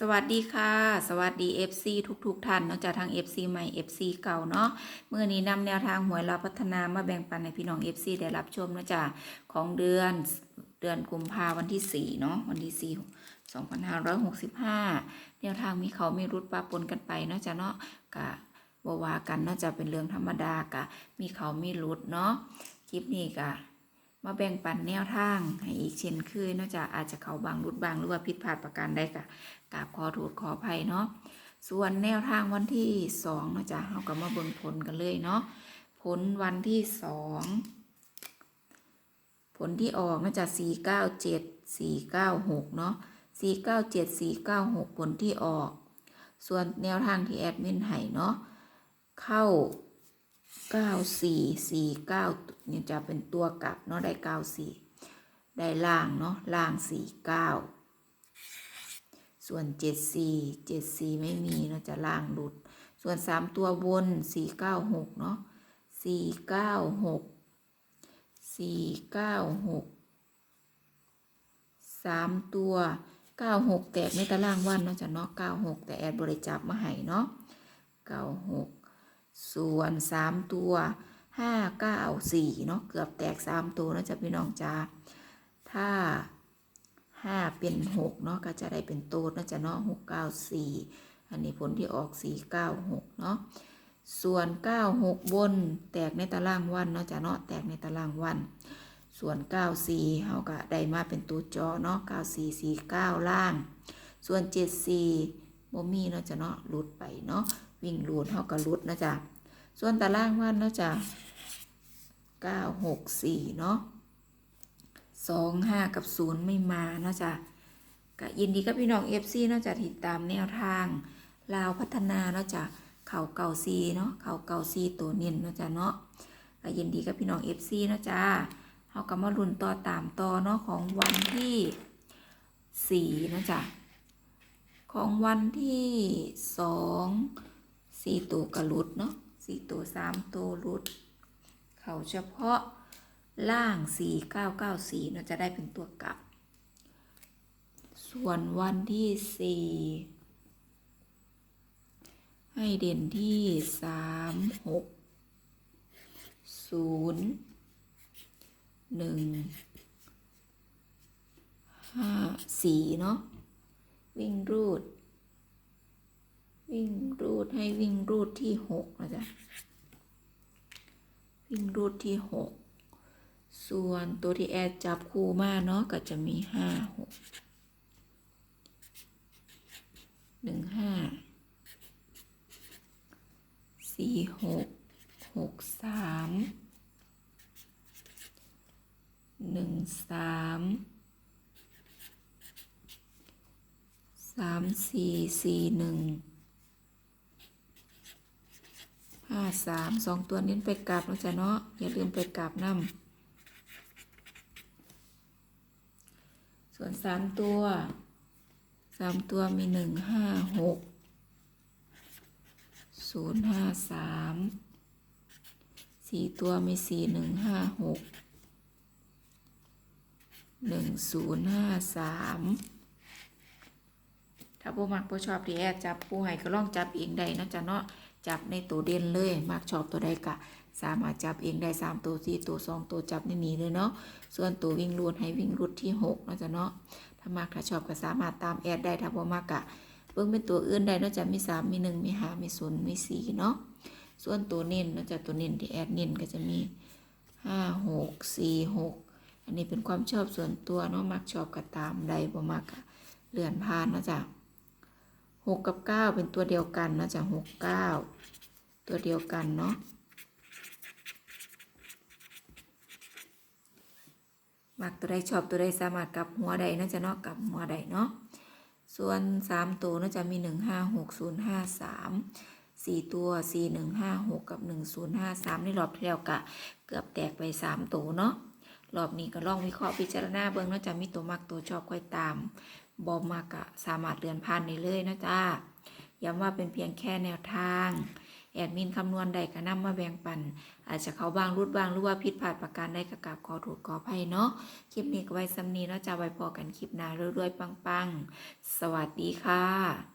สวัสดีค่ะ สวัสดี FC ทุกๆทท่านนอกจากทาง FC ใหม่ FC เก่าเนาะเมื่อนี้นำแนวทางหวยเราพัฒนามาแบ่งปันให้พี่น้อง FC ได้รับชมนอกจากของเดือนเดือนกุมภาวันที่4เนาะวันที่4 2565 แนวทางมีเขามีรุดปะปนกันไปเนาะจ้ะเนาะกะบวากันเนาะจะเป็นเรื่องธรรมดากะมีเขามีรุดเนาะคลิปนี้กะ มาแบ่งปันแนวทางให้อีกเช่นเคยเนอกจากอาจจะเขาบางรุดบางหรือว่าผิดพลาดประการใดกะกราบขอโทษขออภัยเนาะส่วนแนวทางวันที่สองนาะจ๊ะเราก็มาเบิ่งผลกันเลยเนาะผลวันที่สองผลที่ออกนาะจ๊ะสี่เก้าเจ็ดสี่เก้าหกเนาะสี่เก้าเจ็ดสี่เก้าหกผลที่ออก ส่วนแนวทางที่แอดมินให้เนาะเข้า เก้าสี่สี่เก้าเนี่ยจะเป็นตัวกลับเนาะได้เก้าสี่ได้ล่างเนาะล่างสี่เก้าส่วนเจ็ดสี่เจ็ดสี่ไม่มีเนาะจะล่างหลุด ส่วนสามตัวบนสี่เก้าหกเนาะสี่เก้าหกสี่เก้าหกสามตัวเก้าหกแตกในตารางวันเนาะจะเนาะเก้าหกแต่แอดบริจาคมาให้เนาะเก้าหก ส่วนสามตัวห้าเก้าสี่เนาะเกือบแตกสามตัวนะจ๊ะพี่น้องจ้าถ้าห้าเป็นหกเนาะก็จะได้เป็นโตดนะจ๊ะเนาะหกเก้าสี่อันนี้ผลที่ออกสี่เก้าหกเนาะส่วนเก้าหกบนแตกในตารางวันเนาะจ๊ะเนาะแตกในตารางวัน ส่วนเก้าสี่เขาก็ได้มาเป็นตัวจอเนาะเก้าสี่สี่เก้าล่าง ส่วนเจ็ดสี่บ่มีเนาะจ๊ะเนาะหลุดไปเนาะ วิ่งรูดเท่ากับรูดนะจ๊ะส่วนตารางวันนะจ๊ะเก้าหกสี่เนาะสองห้ากับศูนย์ไม่มานะจ๊ะก็ยินดีกับพี่น้องเอฟซีนะจ๊ะติดตามแนวทางลาวพัฒนาเนาะจ๊ะเข่าเก่าซีเนาะเข่าเก่าซีตัวเน้นเนาะจ๊ะเนาะก็ยินดีกับพี่น้องเอฟซีเนาะจ๊ะเขาก็มาลุนต่อตามต่อเนาะของวันที่สี่เนาะจ๊ะของวันที่สอง สี่ตัวกระลุดเนาะสี่ตัวสามตัวลุด เขาเฉพาะล่างสี่เก้าเก้าสี่เนาจะได้เป็นตัวกลับ ส่วนวันที่สี่ให้เด่นที่สามหกศูนย์หนึ่งห้าสี่เนาะวิ่งรูด วิ่งรูดให้วิ่งรูดที่หกนะจ๊ะวิ่งรูดที่หกส่วนตัวที่แอดจับคู่มาเนาะก็จะมีห้าหกหนึ่งห้าสี่หกหกสามหนึ่งสามสามสี่สี่หนึ่ง ห้าสามสองตัวนี้ไปกลับนะจ๊ะเนาะอย่าลืมไปกลับน้ำส่วนสามตัวสามตัวมีหนึ่งห้าหกศูนย์ห้าสามสี่ตัวมีสี่หนึ่งห้าหกหนึ่งศูนย์ห้าสาม ถ้าผู้มักผู้ชอบที่แอดจับผู้ให้ก็ลองจับเองได้นะจ๊ะเนาะจับในตัวเด่นเลยมักชอบตัวใดกะสามารถจับเองได้สามตัวสี่ตัวสองตัวจับในนี้เลยเนาะส่วนตัววิ่งรูดให้วิ่งรูดที่หกนะจ๊ะเนาะถ้ามักถ้าชอบก็สามารถตามแอดได้ถ้าผู้มักกะเบิ่งเป็นตัวอื่นได้นาะจ๊ะมีสามมีหนึ่งมีห้ามีศูนย์มีสี่เนาะส่วนตัวเน้นนะจ๊ะตัวเน้นที่แอดเน้นก็จะมีห้าหกสี่หกอันนี้เป็นความชอบส่วนตัวเนาะมักชอบก็ตามได้บ่มักกะเลื่อนผ่านนะจ๊ะ หกกับเก้าเป็นตัวเดียวกันนะจ๊ะหกเก้าตัวเดียวกันเนาะมักตัวใดชอบตัวใดสามารถกลับหัวใดนะจ๊ะเนาะกลับหัวใดเนาะส่วนสามตัวนะจ๊ะมีหนึ่งห้าหกศูนย์ห้าสามสี่ตัวสี่หนึ่งห้าหกกับหนึ่งศูนย์ห้าสามนี่รอบที่แล้วกะ เกือบแตกไปสามตัวเนาะรอบนี้ก็ลองวิเคราะห์พิจารณาเบิ่งนาะจ๊ะมีตัวมักตัวชอบค่อยตาม บอมากะสามารถเลื่อนผ่านได้เลยนะจ๊ะย้ำว่าเป็นเพียงแค่แนวทาง แอดมินคำนวณใดก็นำมาแบ่งปัน อาจจะเขาบางรุดบางหรือว่าผิดพลาดประการใดก็กราบขอถูกขอภัยเนาะ คลิปนี้ก็ไว้ซ้ำนี้เนาะจะไว้พอกันคลิปหน้าเรื่อยๆปังๆ สวัสดีค่ะ